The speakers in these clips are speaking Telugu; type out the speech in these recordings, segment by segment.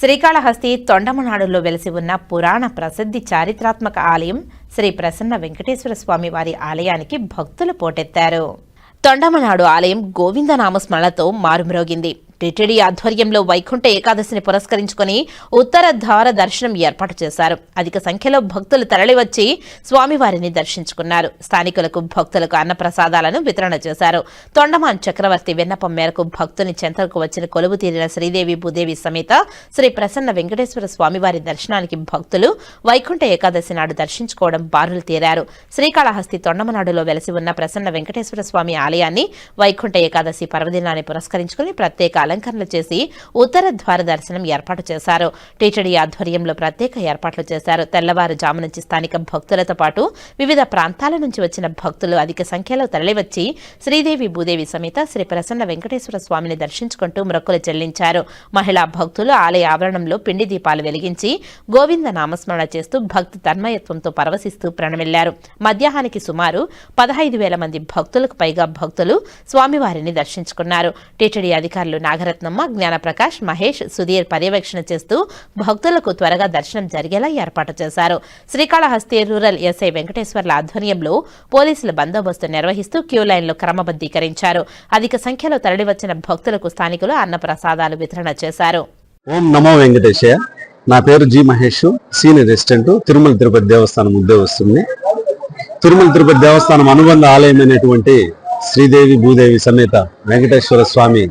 శ్రీకాళహస్తి తొండమనాడులో వెలిసి ఉన్న పురాణ ప్రసిద్ధి చారిత్రాత్మక ఆలయం శ్రీ ప్రసన్న వెంకటేశ్వర స్వామి వారి ఆలయానికి భక్తులు పోటెత్తారు. తొండమనాడు ఆలయం గోవిందనామస్మరణతో మారుమ్రోగింది. టిటిడి ఆధ్వర్యంలో వైకుంఠ ఏకాదశిని పురస్కరించుకుని ఉత్తర దర్శనం ఏర్పాటు చేశారు. అధిక సంఖ్యలో భక్తులు తరలివచ్చి స్వామివారిని దర్శించుకున్నారు. స్థానికులకు భక్తులకు అన్నప్రసాదాలను వితరణ చేశారు. తొండమాన్ చక్రవర్తి విన్నపం మేరకు భక్తుని చెంతకు వచ్చిన కొలువు తీరిన శ్రీదేవి భూదేవి సమేత శ్రీ ప్రసన్న వెంకటేశ్వర స్వామివారి దర్శనానికి భక్తులు వైకుంఠ ఏకాదశి నాడు దర్శించుకోవడం బారులు తీరారు. శ్రీకాళహస్తి తొండమనాడులో వెలసి ఉన్న ప్రసన్న వెంకటేశ్వర స్వామి ఆలయాన్ని వైకుంఠ ఏకాదశి పర్వదినాన్ని పురస్కరించుకుని ప్రత్యేక అలంకరణలు చేసి ఉత్తర ద్వార దర్శనం ఏర్పాటు చేశారు. టీటీడీ ఆధ్వర్యంలో ప్రత్యేక ఏర్పాట్లు చేశారు. తెల్లవారుజాము నుంచి స్థానిక భక్తులతో పాటు వివిధ ప్రాంతాల నుంచి వచ్చిన భక్తులు అధిక సంఖ్యలో తరలివచ్చి శ్రీదేవి భూదేవి సమేత శ్రీ ప్రసన్న వెంకటేశ్వర స్వామిని దర్శించుకుంటూ మొక్కులు చెల్లించారు. మహిళా భక్తులు ఆలయ ఆవరణంలో పిండి దీపాలు వెలిగించి గోవింద నామస్మరణ చేస్తూ భక్తి తన్మయత్వంతో పరవశిస్తూ ప్రణమిల్లారు. మధ్యాహ్నానికి సుమారు పదహైదు వేల మంది భక్తులకు పైగా భక్తులు స్వామివారిని దర్శించుకున్నారు. టీటీడీ అధికారులు నాగరత్నమ్మ జ్ఞానప్రకాష్ మహేష్ సుధీర్ పర్యవేక్షణ చేస్తూ భక్తులకు త్వరగా దర్శనం జరిగేలా ఏర్పాటు చేశారు. శ్రీకాళహస్తి రూరల్ ఎస్ఐ వెంకటేశ్వర్ల ఆధ్వర్యంలో పోలీసుల బందోబస్తు నిర్వహిస్తూ క్యూ లైన్లు క్రమబద్దీకరించారు అధిక సంఖ్యలో తరలివచ్చిన భక్తులకు స్థానికులు అన్నప్రసాదాలు వితరణ చేశారు. ఓం నమో వెంకటేశయ్య. నా పేరు G Mahesh. Senior resident Tirumala Tirupati Devasthanam ఉద్యోగస్తుంది Tirumala Tirupati దేవస్థానం అనుబంధ ఆలయమైనటువంటి శ్రీదేవి భూదేవి సమేత వెంకటేశ్వర స్వామి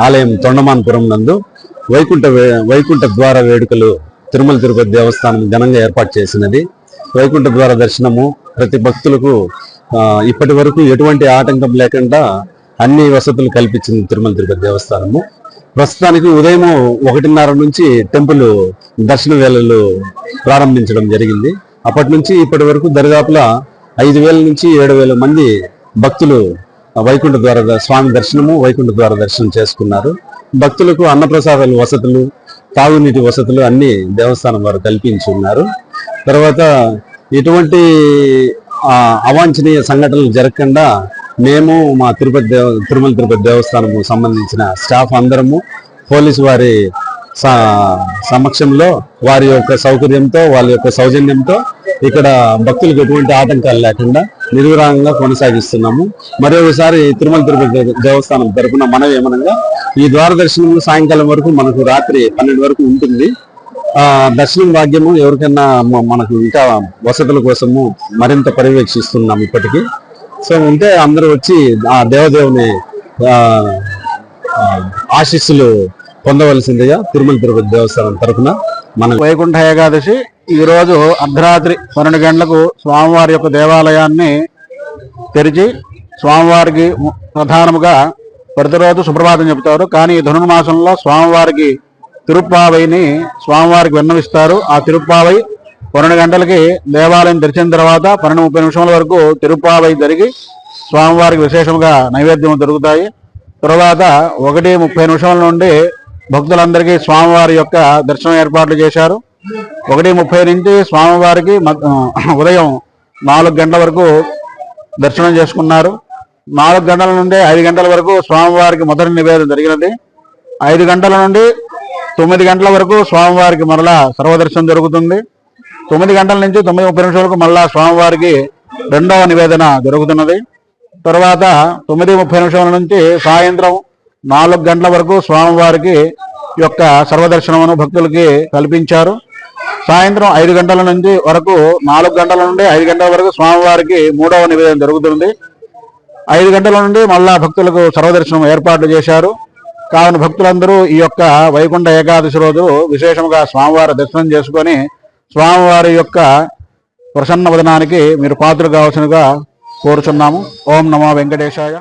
ఆలయం తొండమానపురం నందు వైకుంఠ వే- వైకుంఠ ద్వార వేడుకలు తిరుమల తిరుపతి దేవస్థానం ఘనంగా ఏర్పాటు చేసినది. వైకుంఠ ద్వార దర్శనము ప్రతి భక్తులకు ఇప్పటి వరకు ఎటువంటి ఆటంకం లేకుండా అన్ని వసతులు కల్పించింది తిరుమల తిరుపతి దేవస్థానము. ప్రస్తుతానికి ఉదయం ఒకటిన్నర నుంచి టెంపుల్ దర్శన వేళలు ప్రారంభించడం జరిగింది. అప్పటి నుంచి ఇప్పటి వరకు దరిదాపుల ఐదు వేల నుంచి ఏడు వేల మంది భక్తులు వైకుంఠ ద్వార స్వామి దర్శనము వైకుంఠ ద్వార దర్శనం చేసుకున్నారు. భక్తులకు అన్నప్రసాదాలు వసతులు తాగునీటి వసతులు అన్ని దేవస్థానం వారు కల్పించి ఉన్నారు. తర్వాత ఎటువంటి అవాంఛనీయ సంఘటనలు జరగకుండా మేము మా తిరుపతి దేవ తిరుమల తిరుపతి దేవస్థానము సంబంధించిన స్టాఫ్ అందరము పోలీసు వారి సమక్షంలో వారి యొక్క సౌకర్యంతో వాళ్ళ యొక్క సౌజన్యంతో ఇక్కడ భక్తులకు ఎటువంటి ఆటంకాలు లేకుండా నిర్విరాగంగా కొనసాగిస్తున్నాము. మరొకసారి తిరుమల తిరుపతి దేవస్థానం తరఫున మనవి ఏమనగా ఈ ద్వార దర్శనం సాయంకాలం వరకు మనకు రాత్రి పన్నెండు వరకు ఉంటుంది. దర్శనం భాగ్యము ఎవరికైనా మనకు ఇంకా వసతుల కోసము మరింత పర్యవేక్షిస్తున్నాం ఇప్పటికీ. సో ఉంటే అందరూ వచ్చి ఆ దేవదేవుని ఆశీస్సులు పొందవలసిందిగా తిరుమల తిరుపతి దేవస్థానం తరపున మన వైకుంఠ ఏకాదశి ఈ రోజు అర్ధరాత్రి పన్నెండు గంటలకు స్వామివారి యొక్క దేవాలయాన్ని తెరిచి స్వామివారికి ప్రధానముగా ప్రతిరోజు సుప్రభాతం చెబుతారు. కానీ ఈ ధనుర్మాసంలో స్వామివారికి తిరుప్పావైని స్వామివారికి విన్నవిస్తారు. ఆ తిరుప్పావై పన్నెండు గంటలకి దేవాలయం తెరిచిన తర్వాత పన్నెండు ముప్పై నిమిషాల వరకు తిరుప్పావై జరిగి స్వామివారికి విశేషంగా నైవేద్యం దొరుకుతాయి. తర్వాత ఒకటి ముప్పై నిమిషాల నుండి భక్తులందరికీ స్వామివారి యొక్క దర్శనం ఏర్పాట్లు చేశారు. ఒకటి ముప్పై నుంచి స్వామివారికి ఉదయం నాలుగు గంటల వరకు దర్శనం చేసుకున్నారు. నాలుగు గంటల నుండి ఐదు గంటల వరకు స్వామివారికి మొదటి నివేదన జరిగినది. ఐదు గంటల నుండి తొమ్మిది గంటల వరకు స్వామివారికి మరలా సర్వదర్శనం జరుగుతుంది. తొమ్మిది గంటల నుంచి తొమ్మిది ముప్పై నిమిషాల వరకు మళ్ళా స్వామివారికి రెండవ నివేదన జరుగుతున్నది. తర్వాత తొమ్మిది ముప్పై నిమిషాల నుంచి సాయంత్రం నాలుగు గంటల వరకు స్వామివారికి యొక్క సర్వదర్శనమును భక్తులకి కల్పించారు. సాయంత్రం ఐదు గంటల నుంచి వరకు నాలుగు గంటల నుండి ఐదు గంటల వరకు స్వామివారికి మూడవ నివేదన జరుగుతుంది. ఐదు గంటల నుండి మళ్ళా భక్తులకు సర్వదర్శనం ఏర్పాట్లు చేశారు. కావున భక్తులందరూ ఈ యొక్క వైకుంఠ ఏకాదశి రోజు విశేషంగా స్వామివారి దర్శనం చేసుకొని స్వామివారి యొక్క ప్రసన్న వదనానికి మీరు పాత్ర కావాల్సినగా కోరుచున్నాము. ఓం నమో వెంకటేశాయ.